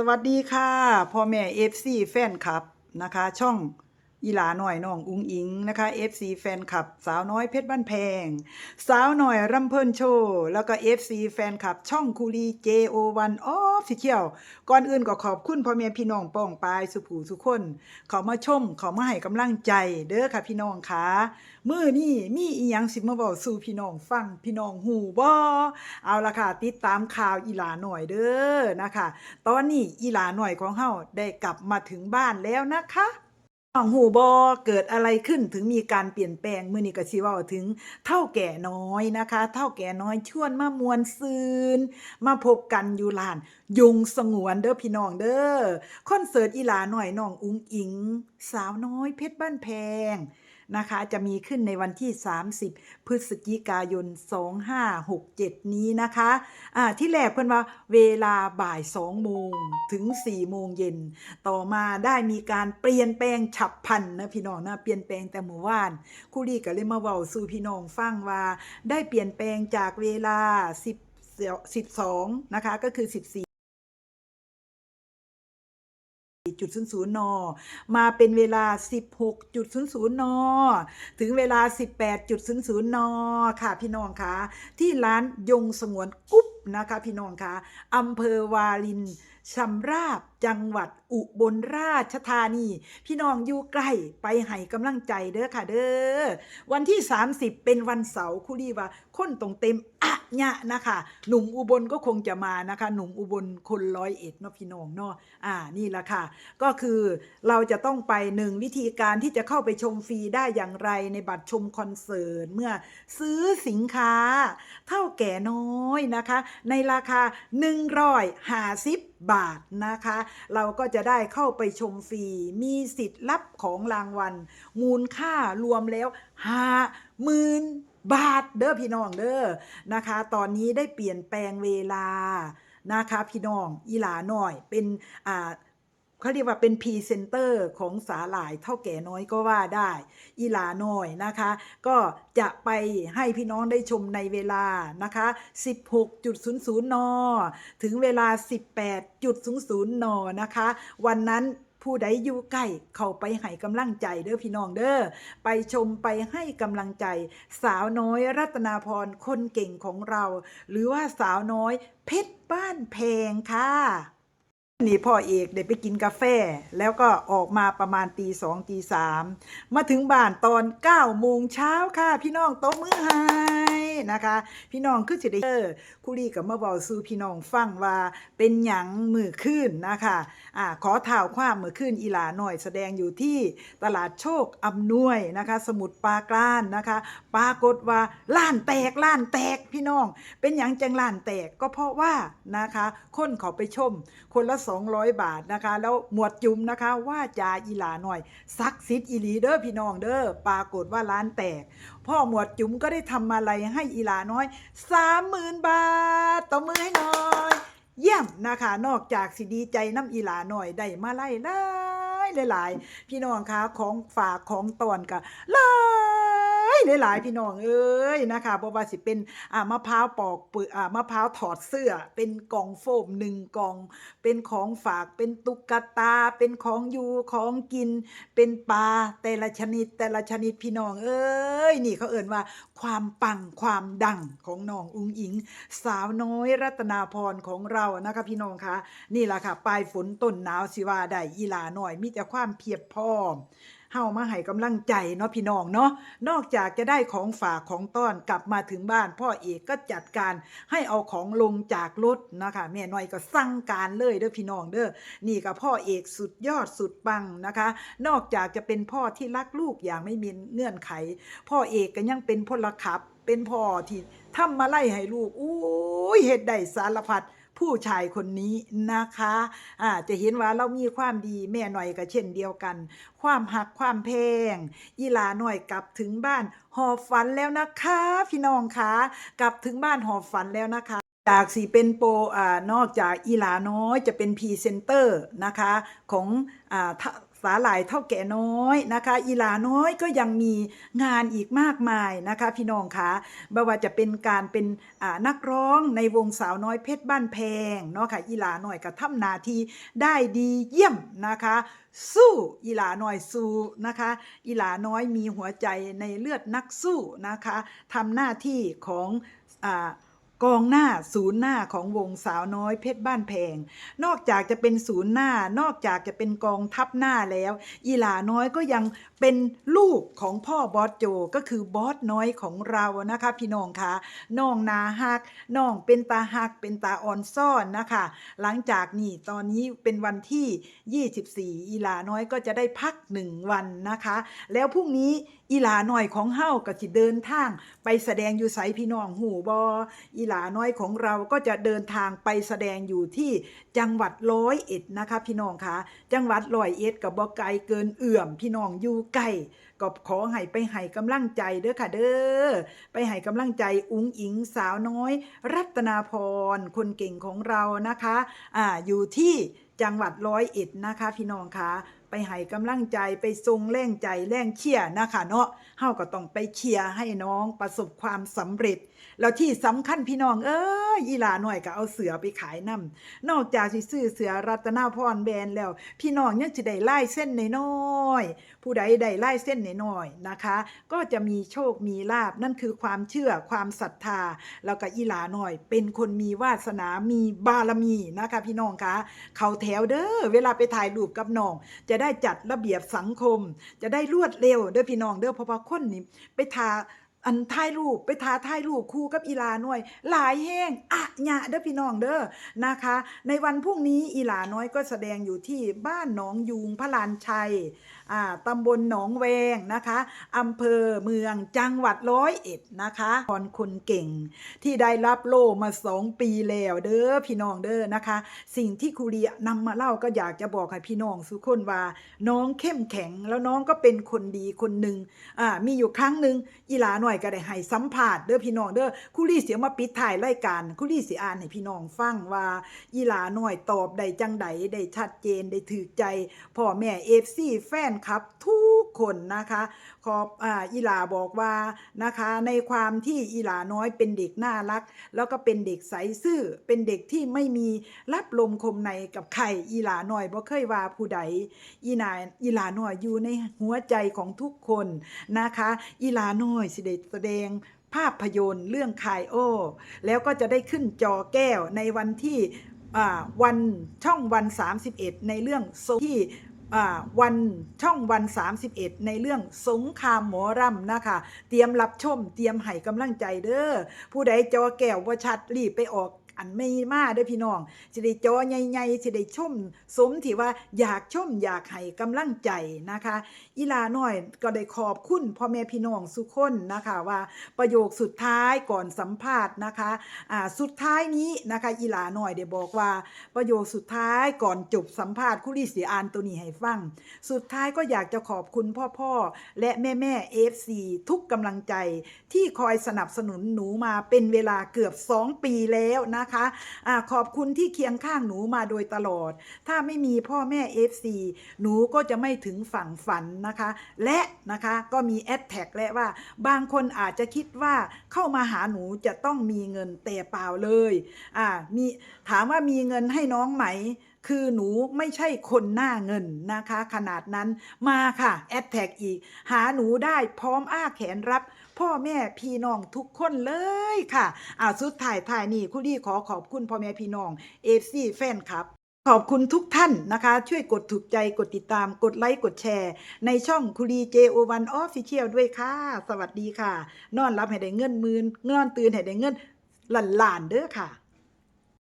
สวัสดีค่ะพ่อแม่เอฟซีแฟนคลับนะคะ ช่อง อีหลาหน่อยน้องอุ้งอิงนะคะ FC แฟนคลับ สาวน้อยเพชรบ้านแพง สาวหน่อยรำเพิ่นโชว์ แล้วก็ FC แฟนคลับ ช่องคูรี JO1 Official ก่อนอื่นก็ขอบคุณพ่อแม่พี่น้องป้องปายสุผูสุคน เขามาชม เขามาให้กำลังใจ เด้อค่ะพี่น้องค่ะมื้อนี้มีอีหยังสิมาเว้าสู่พี่น้องฟังพี่น้องหูบ่เอาละค่ะ ติดตามข่าวอีหลาหน่อยเด้อนะคะ ตอนนี้อีหลาหน่อยของเฮาได้กลับมาถึงบ้านแล้วนะคะ น้องหูบอเกิดอะไรขึ้นถึงมีการเปลี่ยนแปลงเมื่อนี้ก็ชีว่าถึงเท่าแก่น้อยนะคะ เท่าแก่น้อยชวนมามวนซืนมาพบกันอยู่ลาน ยุงสงวนเด้อพี่น้องเด้อคอนเสิร์ตอีหลาหน่อยน้องอุ้งอิง สาวน้อยเพชรบ้านแพง นะคะ จะมีขึ้นในวันที่ 30 พฤศจิกายน 2567 นี้นะคะอ่าที่แรกเพิ่นว่าเวลาบ่าย 2 โมงถึง 4 โมงเย็น ต่อมาได้มีการเปลี่ยนแปลงฉับพลันนะพี่น้องนะเปลี่ยนแปลงแต่เมื่อวานครูดีก็เลยมาเว้าสู่พี่น้องฟังว่า ได้เปลี่ยนแปลงจากเวลา 10 12 นะคะ ก็คือ 14 จุดศูนย์ศูนย์นมาเป็นเวลา 16จุดศูนย์ศูนย์นถึงเวลา 18จุดศูนย์ศูนย์นค่ะพี่น้องคะที่ร้านยงสงวนกุ๊บนะคะพี่น้องคะอำเภอวาลิน ชำราบจังหวัดอุบลราชธานี พี่น้องอยู่ใกล้ไปให้กำลังใจเด้อค่ะเด้อวันที่ 30 เป็นวันเสาร์คุรีว่าคนตรงเต็มอะญะนะคะ หนุ่มอุบลก็คงจะมานะคะ หนุ่มอุบลคนร้อยเอ็ดเนาะพี่น้องเนาะอ่านี่แหละค่ะ ก็คือเราจะต้องไปหนึ่งวิธีการที่จะเข้าไปชมฟรีได้อย่างไรในบัตรชมคอนเสิร์ตเมื่อซื้อสินค้า เท่าแก่น้อยนะคะ ในราคา150บาทนะคะ เราก็จะได้เข้าไปชมฟรี มีสิทธิ์รับของรางวัล มูลค่ารวมแล้วห้าหมื่นบาทเด้อพี่น้องเด้อนะคะ ตอนนี้ได้เปลี่ยนแปลงเวลานะคะพี่น้องอีหลาหน่อยเป็นอ่า เขาเรียกว่าเป็นพรีเซนเตอร์ของสาหร่ายเท่าแก่น้อยก็ว่าได้ อีหลาน้อยนะคะ ก็จะไปให้พี่น้องได้ชมในเวลานะคะ 16.00 น ถึงเวลา 18.00 น นะคะ วันนั้นผู้ใดอยู่ใกล้เข้าไปให้กำลังใจเด้อพี่น้องเด้อไปชมไปให้กำลังใจ สาวน้อยรัตนาพรคนเก่งของเรา หรือว่าสาวน้อยเพชรบ้านแพงค่ะ นี่พ่อเอกได้ไปกินกาแฟ แล้วก็ออกมาประมาณตีสองตีสามมาถึงบ้านตอน9ก้าโมงเช้าค่ะ พี่น้องโต๊ะมือไฮนะคะ พี่น้องคือสิได้เจอคุรีกับมาเบาสู่พี่น้องฟังว่าเป็นหยังมือขึ้นนะคะอ่าขอถ่าวความมือขึ้นอีหลาหน่อยแสดงอยู่ที่ตลาดโชคอำนวยนะคะ สมุทรปราการนะคะ ปรากฏว่าล้านแตกล้านแตกพี่น้อง เป็นหยังจังล้านแตกก็เพราะว่านะคะ คนเขาไปชมคนละ200 บาทนะคะ แล้วหมวดจุ๋มนะคะว่าจาอีหลาหน่อยซักซิดอีหลีเด้อพี่น้องเด้อปรากฏว่าร้านแตก พ่อหมวดจุ๋มก็ได้ทำอะไรให้อีหลาน้อย 30,000 บาทตบมือให้หน่อย เยี่ยมนะคะ นอกจากสิดีใจน้ำอีหลาหน่อยได้มาไล่ไล่หลายๆพี่น้องคะของฝากของตอนกะหลาย หลายๆพี่น้องเอ้ยนะคะเพราะว่าสิเป็นอ่ามะพร้าวปอกเปลือกอ่ามะพร้าวถอดเสื้อ เป็นกล่องโฟมหนึ่งกล่อง เป็นของฝากเป็นตุ๊กตา เป็นของอยู่ของกิน เป็นปลาแต่ละชนิดแต่ละชนิดพี่น้องเอ้ยนี่เขาเอ่นว่าความปังความดังของน้องอุ้งอิง สาวน้อยรัตนาพรของเรานะคะพี่น้องคะนี่แหละค่ะปลายฝนต้นหนาวสิว่าได้อีหลาหน่อยมีแต่ความเพียบพร้อม เฮามาให้กำลังใจเนาะพี่น้องเนาะนอกจากจะได้ของฝากของต้อนกลับมาถึงบ้าน พ่อเอกก็จัดการให้เอาของลงจากรถนะคะแม่น้อยก็สั่งการเลยเด้อพี่น้องเด้อนี่ก็พ่อเอกสุดยอดสุดปังนะคะ นอกจากจะเป็นพ่อที่รักลูกอย่างไม่มีเงื่อนไข พ่อเอกก็ยังเป็นพลขับเป็นพ่อที่ทำมาไล่ให้ลูกอู้ยเฮ็ดได้สารพัด ผู้ชายคนนี้นะคะอ่าจะเห็นว่าเรามีความดีแม่หน่อยก็เช่นเดียวกัน ความหักความแพงยีลาหน่อยกลับถึงบ้านหอบฝันแล้วนะคะ พี่น้องคะกลับถึงบ้านหอบฝันแล้วนะคะจากสีเป็นโปอ่านอกจากอีลาน้อยจะเป็นพรีเซนเตอร์นะคะของอ่า สาหร่ายเท่าแก่น้อยนะคะ อีลาน้อยก็ยังมีงานอีกมากมายนะคะ พี่น้องคะไม่ว่าจะเป็นการเป็นนักร้องในวงสาวน้อยเพชรบ้านแพงเนาะค่ะ อีลาน้อยก็ทำหนาทีได้ดีเยี่ยมนะคะ สู้อีลาน้อยสู้นะคะ อีลาน้อยมีหัวใจในเลือดนักสู้นะคะทำหน้าที่ของอ่า กองหน้าศูนย์หน้าของวงสาวน้อยเพชรบ้านแพง นอกจากจะเป็นศูนย์หน้า นอกจากจะเป็นกองทัพหน้าแล้ว อีหลาน้อยก็ยังเป็นลูกของพ่อบอสโจก็คือบอสน้อยของเรานะคะพี่น้องคะน้องนาฮักน้องเป็นตาฮักเป็นตาออนซ่อนนะคะ หลังจากนี่ตอนนี้เป็นวันที่ 24 อีหลาน้อยก็จะได้พักหนึ่งวันนะคะ แล้วพรุ่งนี้ อีหลาน้อยของเฮาก็จะเดินทาง ไปแสดงอยู่ไสพี่น้องหูบออีหลาน้อยของเราก็จะเดินทางไปแสดงอยู่ที่จังหวัดร้อยเอ็ดนะคะ พี่น้องคะจังหวัดร้อยเอ็ดกับบ่ไกลเกินเอื่อม พี่น้องอยู่ใกล้ก็ขอให้ไปให้กำลังใจเด้อค่ะเด้อไปให้กำลังใจอุ้งอิงสาวน้อย รัตนาพรคนเก่งของเรานะคะอ่าอยู่ที่จังหวัดร้อยเอ็ดนะคะ พี่น้องคะ ไปให้กำลังใจไปทรงแรงใจแรงเชียร์นะคะเนาะเฮาก็ต้องไปเชียร์ให้น้องประสบความสำเร็จ แล้วที่สำคัญพี่น้องเอ้ยอีหลาหน่อยก็เอาเสือไปขายนํนอกจากสิซื้อเสือรัตนาพรแบรนด์แล้ว พี่น้องยังจะได้ไล่เส้นน้อยผู้ใดได้ไล่เส้นน้อยๆนะคะ ก็จะมีโชคมีลาบนั่นคือความเชื่อความศรัทธา แล้วก็อีหลาหน่อย เป็นคนมีวาสนามีบารมีนะคะพี่น้องคะเขาแถวเด้อเวลาไปถ่ายรูปกับน้อง จะได้จัดระเบียบสังคม จะได้รวดเร็วเด้อพี่น้องเด้อเพราะว่าคนนี่ไปทาอันถ่ายรูปไปทาถ่ายรูปคู่กับอีหลาน้อย หลายแห้งอะหยะเด้อพี่น้องเด้อนะคะ ในวันพรุ่งนี้อีหลาน้อยก็แสดงอยู่ที่บ้านหนองยูงพระลานชัย ตำบลหนองแวงนะคะอำเภอเมืองจังหวัดร้อยเอ็ดนะคะพรคนเก่งที่ได้รับโล่มาสองปีแล้วเด้อพี่น้องเด้อนะคะ สิ่งที่ครูเรียนำมาเล่าก็อยากจะบอกให้พี่น้องสุกคนว่า น้องเข้มแข็งแล้วน้องก็เป็นคนดีคนหนึ่งอ่ามีอยู่ครั้งหนึ่งอีหลาหน่อยก็ได้ให้สัมภาษณ์เด้อพี่น้องเด้อครูรีเสียมาปิดถ่ายรายการครูรีเสิอ่านให้พี่น้องฟังว่าอีหลาหน่อยตอบได้จังใดได้ชัดเจนได้ถือใจพ่อแม่เอฟซีแฟนคลับทุกคนนะคะขอบอ่าอีหลาบอกว่านะคะในความที่อีหลาน้อยเป็นเด็กน่ารัก แล้วก็เป็นเด็กใสซื่อเป็นเด็กที่ไม่มีรับลมคมในกับใครอีหลาน้อยบ่เคยว่าผู้ใดอีนายอีหลาน้อยอยู่ในหัวใจของทุกคนนะคะอีหลาน้อยสิได้แสดงภาพยนตร์เรื่องคายโอ แล้วก็จะได้ขึ้นจอแก้วในวันที่วันช่องวัน 31 ในเรื่องโซที่ วันช่องวัน 31 ในเรื่องสงครามหมอรำนะคะ เตรียมรับชม เตรียมให้กำลังใจเด้อผู้ใดจอแก้วว่าชัดรีบไปออก อันไม่มาเด้อพี่น้องสิได้จอใหญ่ๆสิได้ชมสมที่ว่าอยากชมอยากให้กำลังใจนะคะ อีลาน้อยก็ได้ขอบคุณพ่อแม่พี่น้องสุกคนนะคะว่าประโยคสุดท้ายก่อนสัมภาษณ์นะคะอ่าสุดท้ายนี้นะคะอีลาน้อยได้บอกว่า ประโยคสุดท้ายก่อนจบสัมภาษณ์คุรีสีอานตัวนี้ให้ฟัง สุดท้ายก็อยากจะขอบคุณพ่อพ่อๆและแม่แม่เอฟซีทุกกำลังใจที่คอยสนับสนุนหนูมาเป็นเวลาเกือบ 2 ปีแล้วนะคะอาขอบคุณที่เคียงข้างหนูมาโดยตลอด ถ้าไม่มีพ่อแม่ FC หนูก็จะไม่ถึงฝั่งฝันนะคะ และนะคะก็มีแอดแท็กและว่าบางคนอาจจะคิดว่าเข้ามาหาหนูจะต้องมีเงินแต่เปล่าเลยอ่ามีถามว่ามีเงินให้น้องไหมคือหนูไม่ใช่คนหน้าเงินนะคะ ขนาดนั้นมาค่ะ แอดแท็กอีก หาหนูได้พร้อมอ้าแขนรับ พ่อแม่พี่น้องทุกคนเลยค่ะอ่าสุดท้ายท้ายนี่คุณดีขอขอบคุณพ่อแม่พี่น้องเอฟซีแฟนครับขอบคุณทุกท่านนะคะ ช่วยกดถูกใจกดติดตามกดไลค์กดแชร์ ในช่องคุรีเจโอวันออฟฟิเชียลด้วยค่ะ สวัสดีค่ะ นอนรับให้ได้เงินมื่นนอนตื่นให้ได้เงินหลานๆเด้อค่ะ